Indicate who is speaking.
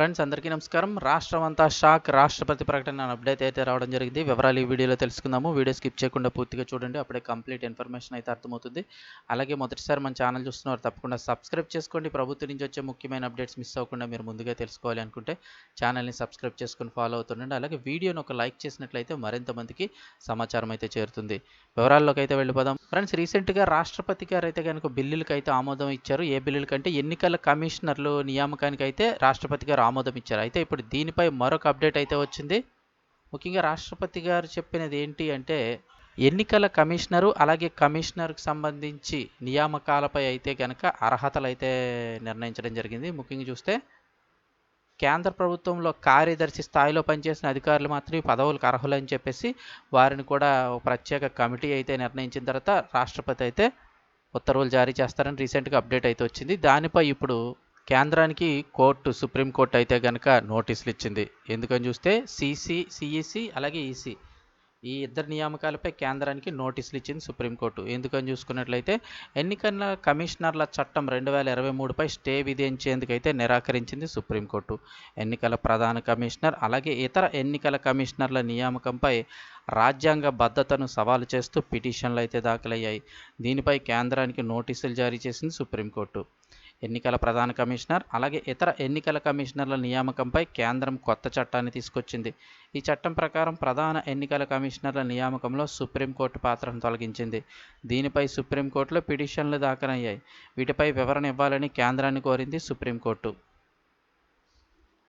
Speaker 1: Friends అందరికీ నమస్కారం. రాష్ట్రం అంతా షాక్ రాష్ట్రపతి ప్రకటన అప్డేట్ అయితే రావడం జరిగింది. వివరాలు ఈ వీడియోలో తెలుసుకుందాము. వీడియో స్కిప్ చేయకుండా పూర్తిగా చూడండి. అప్పుడే కంప్లీట్ ఇన్ఫర్మేషన్ అయితే అర్థమవుతుంది. అలాగే మొదటిసారి మన ఛానల్ చూస్తున్నారు తప్పకుండా సబ్స్క్రైబ్ చేసుకోండి. ప్రభుత్వం నుంచి వచ్చే ముఖ్యమైన అప్డేట్స్ మిస్ అవ్వకుండా మీరు ముందుగా తెలుసుకోవాలి అనుకుంటే ఛానల్ని సబ్స్క్రైబ్ చేసుకుని ఫాలో అవుతుండండి అలాగే వీడియోని ఒక లైక్ చేసినట్లయితే మరింత మందికి సమాచారం అయితే చేరుతుంది. వివరాల్లోకి అయితే వెళ్ళిపోదాం. ఫ్రెండ్స్ రీసెంట్గా రాష్ట్రపతి గారు అయితే కనుక బిల్లులకు అయితే ఆమోదం ఇచ్చారు. ఏ బిల్లులకంటే ఎన్నికల కమిషనర్లు నియామకానికి అయితే రాష్ట్రపతి గారు ఆమోదం ఇచ్చారు. అయితే ఇప్పుడు దీనిపై మరొక అప్డేట్ అయితే వచ్చింది. ముఖ్యంగా రాష్ట్రపతి గారు చెప్పినది ఏంటి అంటే ఎన్నికల కమిషనరు అలాగే కమిషనర్కి సంబంధించి నియామకాలపై అయితే కనుక అర్హతలు అయితే నిర్ణయించడం జరిగింది. ముఖ్యంగా చూస్తే కేంద్ర ప్రభుత్వంలో కార్యదర్శి స్థాయిలో పనిచేసిన అధికారులు మాత్రం పదవులకు అర్హులని చెప్పేసి వారిని కూడా ప్రత్యేక కమిటీ అయితే నిర్ణయించిన తర్వాత రాష్ట్రపతి అయితే ఉత్తర్వులు జారీ చేస్తారని రీసెంట్గా అప్డేట్ అయితే వచ్చింది. దానిపై ఇప్పుడు కేంద్రానికి కోర్టు సుప్రీంకోర్టు అయితే కనుక నోటీసులు ఇచ్చింది. ఎందుకని చూస్తే సిసి సిఈసి అలాగే ఈసీ. ఈ ఇద్దరు నియామకాలపై కేంద్రానికి నోటీసులు ఇచ్చింది సుప్రీంకోర్టు. ఎందుకని చూసుకున్నట్లయితే ఎన్నికల కమిషనర్ల చట్టం రెండు వేల ఇరవై మూడుపై స్టే విధించేందుకైతే నిరాకరించింది సుప్రీంకోర్టు. ఎన్నికల ప్రధాన కమిషనర్ అలాగే ఇతర ఎన్నికల కమిషనర్ల నియామకంపై రాజ్యాంగ భద్రతను సవాలు చేస్తూ పిటిషన్లు అయితే దాఖలయ్యాయి. దీనిపై కేంద్రానికి నోటీసులు జారీ చేసింది సుప్రీంకోర్టు. ఎన్నికల ప్రధాన కమిషనర్ అలాగే ఇతర ఎన్నికల కమిషనర్ల నియామకంపై కేంద్రం కొత్త చట్టాన్ని తీసుకొచ్చింది. ఈ చట్టం ప్రకారం ప్రధాన ఎన్నికల కమిషనర్ల నియామకంలో సుప్రీంకోర్టు పాత్రను తొలగించింది. దీనిపై సుప్రీంకోర్టులో పిటిషన్లు దాఖలయ్యాయి. వీటిపై వివరణ ఇవ్వాలని కేంద్రాన్ని కోరింది సుప్రీంకోర్టు.